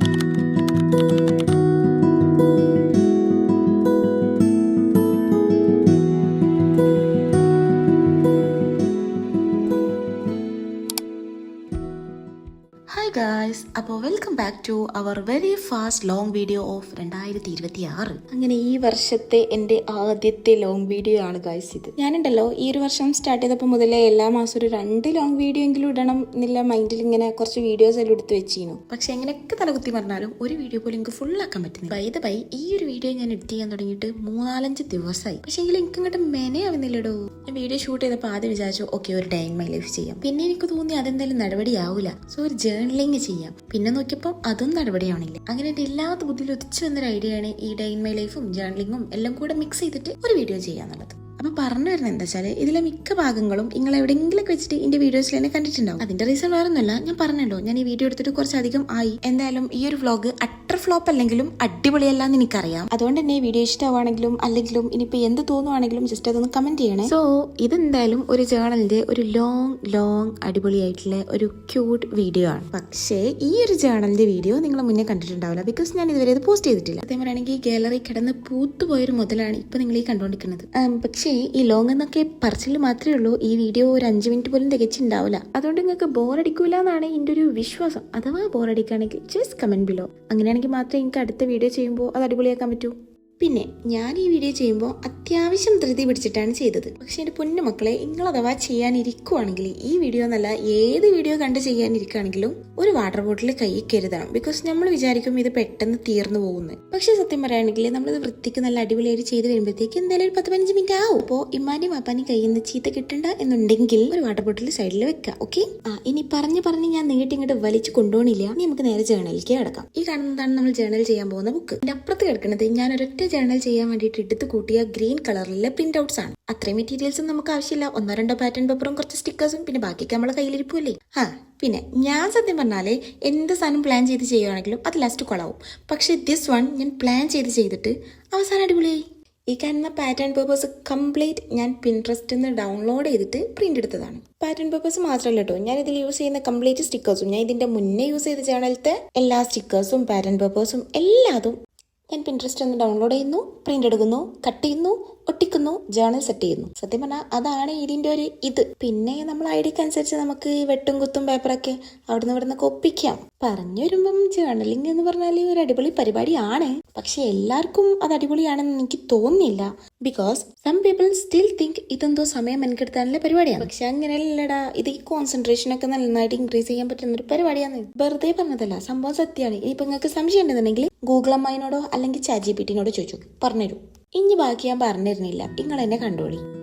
thank you hi guys അപ്പോൾ welcome back to our very first long video of രണ്ടായിരത്തി ഇരുപത്തി ആറ് അങ്ങനെ ഈ വർഷത്തെ എന്റെ ആദ്യത്തെ ലോങ് വീഡിയോ ആണ് ഗായ്സ് ഇത്. ഞാനുണ്ടല്ലോ ഈ ഒരു വർഷം സ്റ്റാർട്ട് ചെയ്തപ്പോൾ മുതലേ എല്ലാ മാസം ഒരു രണ്ട് ലോങ് വീഡിയോ എങ്കിലും ഇടണം എന്നുള്ള മൈൻഡിൽ ഇങ്ങനെ കുറച്ച് വീഡിയോസ് എല്ലാം എടുത്ത് വെച്ചിരുന്നു. പക്ഷെ എങ്ങനെയൊക്കെ തലകുത്തി പറഞ്ഞാലും ഒരു വീഡിയോ പോലും എനിക്ക് ഫുൾ ആക്കാൻ പറ്റുന്നില്ല. ബൈ ദ ബൈ ഈ ഒരു വീഡിയോ ഞാൻ എഡിറ്റ് ചെയ്യാൻ തുടങ്ങിയിട്ട് മൂന്നാലഞ്ച് ദിവസമായി. പക്ഷേ എങ്കിലും എനിക്ക് ഇങ്ങോട്ട് മെനയാവുന്നില്ലടോ. ഞാൻ വീഡിയോ ഷൂട്ട് ചെയ്തപ്പോൾ ആദ്യം വിചാരിച്ചു ഓക്കെ ഒരു ഡേ ഇൻ മൈ ലൈഫ് ചെയ്യാം. പിന്നെ എനിക്ക് തോന്നി അതെന്തായാലും നടപടിയാവില്ല സോ ഒരു ജേർണലിങ് ചെയ്യാം. പിന്നെ നോക്കിയപ്പോൾ അതും നടപടിയാവണില്ല. അങ്ങനെ എല്ലാ ബുദ്ധിയിൽ ഒതിച്ചു വന്നൊരു ആണ് ഈ ഡൈൻ മൈ ലൈഫും ജേർണലിങ്ങും എല്ലാം കൂടെ മിക്സ് ചെയ്തിട്ട് ഒരു വീഡിയോ ചെയ്യാന്നുള്ളത്. അപ്പൊ പറഞ്ഞു വരുന്നത് എന്താ വെച്ചാൽ ഇതിലെ മിക്ക ഭാഗങ്ങളും നിങ്ങൾ എവിടെയെങ്കിലൊക്കെ വെച്ചിട്ട് എന്റെ വീഡിയോസിൽ തന്നെ കണ്ടിട്ടുണ്ടാവും. അതിന്റെ റീസൺ വേറൊന്നുമല്ല ഞാൻ പറഞ്ഞല്ലോ ഞാൻ ഈ വീഡിയോ എടുത്തിട്ട് കുറച്ചധികം ആയി. എന്തായാലും ഈ ഒരു വ്ലോഗ് അട്ടർ ഫ്ലോപ്പ് അല്ലെങ്കിലും അടിപൊളിയല്ല എന്ന് എനിക്കറിയാം. അതുകൊണ്ട് തന്നെ വീഡിയോ ഇഷ്ടമാണെങ്കിലും അല്ലെങ്കിലും ഇനിയിപ്പോൾ എന്ത് തോന്നുവാണെങ്കിലും ജസ്റ്റ് അതൊന്ന് കമന്റ് ചെയ്യണേ. സോ ഇതെന്തായാലും ഒരു ജേണലിന്റെ ഒരു ലോങ് ലോങ് അടിപൊളിയായിട്ടുള്ള ഒരു ക്യൂട്ട് വീഡിയോ ആണ്. പക്ഷേ ഈ ഒരു ജേണലിന്റെ വീഡിയോ നിങ്ങൾ മുന്നേ കണ്ടിട്ടുണ്ടാവില്ല ബിക്കോസ് ഞാൻ ഇതുവരെ ഇത് പോസ്റ്റ് ചെയ്തിട്ടില്ല. അതേ പറയുകയാണെങ്കിൽ ഗാലറി കിടന്ന് പൂത്തുപോയൊരു മുതലാണ് ഇപ്പൊ നിങ്ങൾ ഈ കണ്ടുകൊണ്ടിരിക്കുന്നത് ഉം, പക്ഷേ ഈ ലോങ് എന്നൊക്കെ പറച്ചിൽ മാത്രമേ ഉള്ളൂ. ഈ വീഡിയോ ഒരു അഞ്ച് മിനിറ്റ് പോലും തികച്ചുണ്ടാവില്ല അതുകൊണ്ട് നിങ്ങൾക്ക് ബോറടിക്കൂല എന്നാണ് എന്റെ ഒരു വിശ്വാസം. അഥവാ ബോറടിക്കുകയാണെങ്കിൽ ജസ്റ്റ് കമന്റ് ബിലോ അങ്ങനെയാണെങ്കിൽ മാത്രമേ എനിക്ക് അടുത്ത വീഡിയോ ചെയ്യുമ്പോൾ അത് അടിപൊളിയാക്കാൻ പറ്റൂ. പിന്നെ ഞാൻ ഈ വീഡിയോ ചെയ്യുമ്പോൾ അത്യാവശ്യം ധൃതി പിടിച്ചിട്ടാണ് ചെയ്തത്. പക്ഷേ എന്റെ പൊന്നു മക്കളെ നിങ്ങൾ അഥവാ ചെയ്യാനിരിക്കുവാണെങ്കിൽ ഈ വീഡിയോ എന്നല്ല ഏത് വീഡിയോ കണ്ട് ചെയ്യാനിരിക്കുകയാണെങ്കിലും ഒരു വാട്ടർ ബോട്ടിൽ കൈ കരുതണം. ബിക്കോസ് നമ്മൾ വിചാരിക്കും ഇത് പെട്ടെന്ന് തീർന്നു പോകുന്നു. പക്ഷേ സത്യം പറയുകയാണെങ്കിൽ നമ്മളിത് വൃത്തിക്ക് നല്ല അടിപൊളിയായിട്ട് ചെയ്ത് വരുമ്പോഴത്തേക്ക് എന്തായാലും ഒരു പത്ത് പതിനഞ്ച് മിനിറ്റ് ആവും. അപ്പോൾ ഇമ്മാന്റെയും വാപ്പാന്റെയും കയ്യിൽ നിന്ന് ചീത്ത കിട്ടണ്ട എന്നുണ്ടെങ്കിൽ ഒരു വാട്ടർ ബോട്ടിൽ സൈഡിൽ വെക്കാം ഓക്കെ ആ ഇനി പറഞ്ഞ് പറഞ്ഞ് ഞാൻ നീട്ടി ഇങ്ങോട്ട് വലിച്ചു കൊണ്ടുപോകണില്ല. ഇനി നമുക്ക് നേരെ ജേണലിലേക്ക് കിടക്കാം. ഈ കാണുന്നതാണ് നമ്മൾ ജേണൽ ചെയ്യാൻ പോകുന്ന ബുക്ക് എന്റെ അപ്പുറത്ത് കിടക്കുന്നത് ഞാൻ ഒരൊറ്റ ജേണൽ ചെയ്യാൻ വേണ്ടിയിട്ട് എടുത്ത് കൂട്ടിയ ഗ്രീൻ കളറിലെ പ്രിന്റ് ഔട്ട്സ് ആണ്. അത്രയും മെറ്റീരിയൽസും നമുക്ക് ആവശ്യമില്ല. ഒന്നോ രണ്ടോ പാറ്റേൺ പേപ്പറും കുറച്ച് സ്റ്റിക്കേഴ്സും പിന്നെ ബാക്കിയൊക്കെ നമ്മളെ കയ്യിലിരിപ്പില്ലേ ആ പിന്നെ ഞാൻ സത്യം പറഞ്ഞാലേ എന്ത് സാധനം പ്ലാൻ ചെയ്ത് ചെയ്യുകയാണെങ്കിലും അത് ലാസ്റ്റ് കൊളാവും. പക്ഷെ ദിസ് വൺ ഞാൻ പ്ലാൻ ചെയ്ത് ചെയ്തിട്ട് അവസാനം അടിപൊളിയായി. ഈ കാണുന്ന പാറ്റേൺ പേപ്പേഴ്സ് കംപ്ലീറ്റ് ഞാൻ പിൻട്രസ്റ്റിൽ നിന്ന് ഡൗൺലോഡ് ചെയ്തിട്ട് പ്രിന്റ് എടുത്തതാണ്. പാറ്റേൺ പേപ്പേഴ്സ് മാത്രമല്ല കേട്ടോ ഞാൻ ഇതിൽ യൂസ് ചെയ്യുന്ന കംപ്ലീറ്റ് സ്റ്റിക്കേഴ്സും ഞാൻ ഇതിന്റെ മുന്നേ യൂസ് ചെയ്ത ചാനലത്തെ എല്ലാ സ്റ്റിക്കേഴ്സും പാറ്റേൺ പേപ്പേഴ്സും എല്ലാതും ഞാൻ പിൻട്രസ്റ്റ് ഒന്ന് ഡൗൺലോഡ് ചെയ്യുന്നു പ്രിന്റ് എടുക്കുന്നു കട്ട് ചെയ്യുന്നു ഒട്ടിക്കുന്നു ജേണൽ സെറ്റ് ചെയ്യുന്നു. സത്യം പറഞ്ഞാൽ അതാണ് ഇതിന്റെ ഒരു ഇത്. പിന്നെ നമ്മൾ ഐഡിയക്ക് അനുസരിച്ച് നമുക്ക് വെട്ടും കുത്തും പേപ്പറൊക്കെ അവിടുന്ന് ഇവിടെ നിന്നൊക്കെ ഒപ്പിക്കാം. പറഞ്ഞു വരുമ്പം ജേണലിംഗ് എന്ന് പറഞ്ഞാൽ ഒരു അടിപൊളി പരിപാടിയാണ്. പക്ഷെ എല്ലാവർക്കും അത് അടിപൊളിയാണെന്ന് എനിക്ക് തോന്നുന്നില്ല because some people still think ഇതെന്തോ സമയം മെനക്കെടുത്താനുള്ള പരിപാടിയാണ്. പക്ഷെ അങ്ങനെയല്ലടാ ഇത് ഈ കോൺസെൻട്രേഷൻ ഒക്കെ നന്നായിട്ട് ഇൻക്രീസ് ചെയ്യാൻ പറ്റുന്ന ഒരു പരിപാടിയാണ്. വെറുതെ പറഞ്ഞതല്ല സംഭവം സത്യമാണ്. ഇനിയിപ്പോ നിങ്ങൾക്ക് സംശയം ഉണ്ടെന്നുണ്ടെങ്കിൽ ഗൂഗിൾ അമ്മായിനോടോ അല്ലെങ്കിൽ ചാറ്റ് ജി ചോദിച്ചു പറഞ്ഞുതരൂ. ഇനി ബാക്കി ഞാൻ പറഞ്ഞിരുന്നില്ല. നിങ്ങൾ എന്നെ കണ്ടോളി.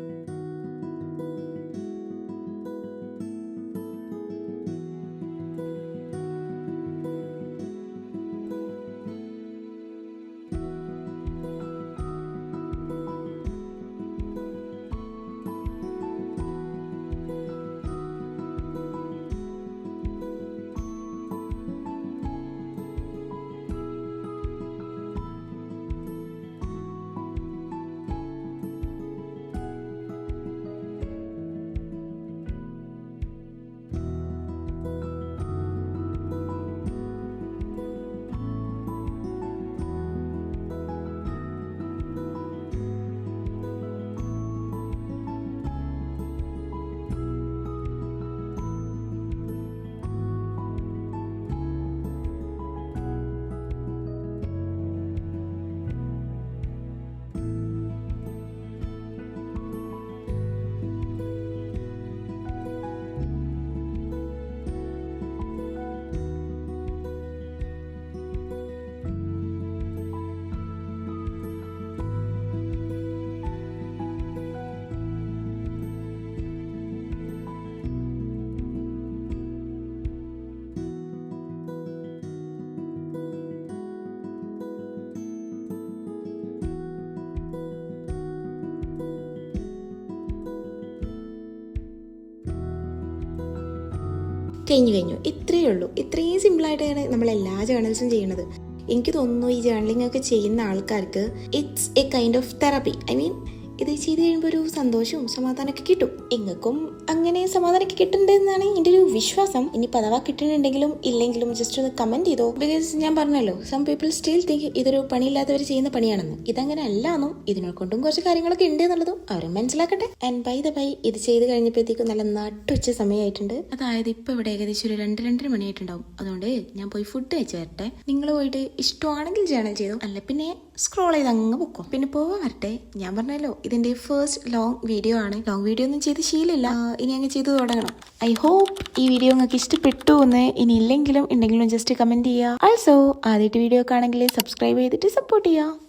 കഴിഞ്ഞു കഴിഞ്ഞു. ഇത്രയേ ഉള്ളൂ. ഇത്രയും സിമ്പിളായിട്ടാണ് നമ്മൾ എല്ലാ ജേണൽസും ചെയ്യുന്നത് എനിക്ക് തോന്നുന്നു ഈ ജേണലിംഗ് ഒക്കെ ചെയ്യുന്ന ആൾക്കാർക്ക് it's a kind of therapy I mean ഇത് ചെയ്ത് കഴിയുമ്പോൾ ഒരു സന്തോഷവും സമാധാനമൊക്കെ കിട്ടും. ഇങ്ങക്കും അങ്ങനെ സമാധാനമൊക്കെ കിട്ടുന്നുണ്ടെന്നാണ് എന്റെ ഒരു വിശ്വാസം. ഇനി പതവാ കിട്ടുന്നുണ്ടെങ്കിലും ഇല്ലെങ്കിലും ജസ്റ്റ് ഒന്ന് കമന്റ് ചെയ്തോ. ബിക്കോസ് ഞാൻ പറഞ്ഞല്ലോ സം പീപ്പിൾ സ്റ്റിൽ തിങ്ക് ഇതൊരു പണിയില്ലാത്തവർ ചെയ്യുന്ന പണിയാണെന്ന്. ഇതങ്ങനെ അല്ലാന്നും ഇതിനെ കൊണ്ടും കുറച്ച് കാര്യങ്ങളൊക്കെ ഉണ്ട് എന്നുള്ളതും അവരും മനസ്സിലാക്കട്ടെ. ആൻഡ് ബൈ ദ ബൈ ഇത് ചെയ്ത് കഴിഞ്ഞപ്പോഴത്തേക്കും നല്ല നട്ടുച്ച സമയമായിട്ടുണ്ട് അതായത് ഇപ്പൊ ഇവിടെ ഏകദേശം ഒരു രണ്ട് രണ്ടര മണിയായിട്ടുണ്ടാവും. അതുകൊണ്ട് ഞാൻ പോയി ഫുഡ് കഴിച്ച് വരട്ടെ. നിങ്ങൾ പോയിട്ട് ഇഷ്ടമാണെങ്കിൽ ജേണൽ ചെയ്തു. അല്ല പിന്നെ സ്ക്രോൾ ചെയ്ത് അങ്ങ് പൊക്കോ. പിന്നെ പോവാൻ വരട്ടെ. ഞാൻ പറഞ്ഞല്ലോ ഇതിന്റെ ഫസ്റ്റ് ലോങ് വീഡിയോ ആണ്. ലോങ് വീഡിയോ ഒന്നും ചെയ്ത് ശീലമില്ല. ഇനി അങ്ങ് ചെയ്ത് തുടങ്ങണം. ഐ ഹോപ്പ് ഈ വീഡിയോ നിങ്ങൾക്ക് ഇഷ്ടപ്പെട്ടു എന്ന് ഇനി ഇല്ലെങ്കിലും ഉണ്ടെങ്കിലും ജസ്റ്റ് കമന്റ് ചെയ്യുക. ആൾസോ ആദ്യമായിട്ട് വീഡിയോ ഒക്കെ ആണെങ്കിൽ സബ്സ്ക്രൈബ് ചെയ്തിട്ട് സപ്പോർട്ട് ചെയ്യുക.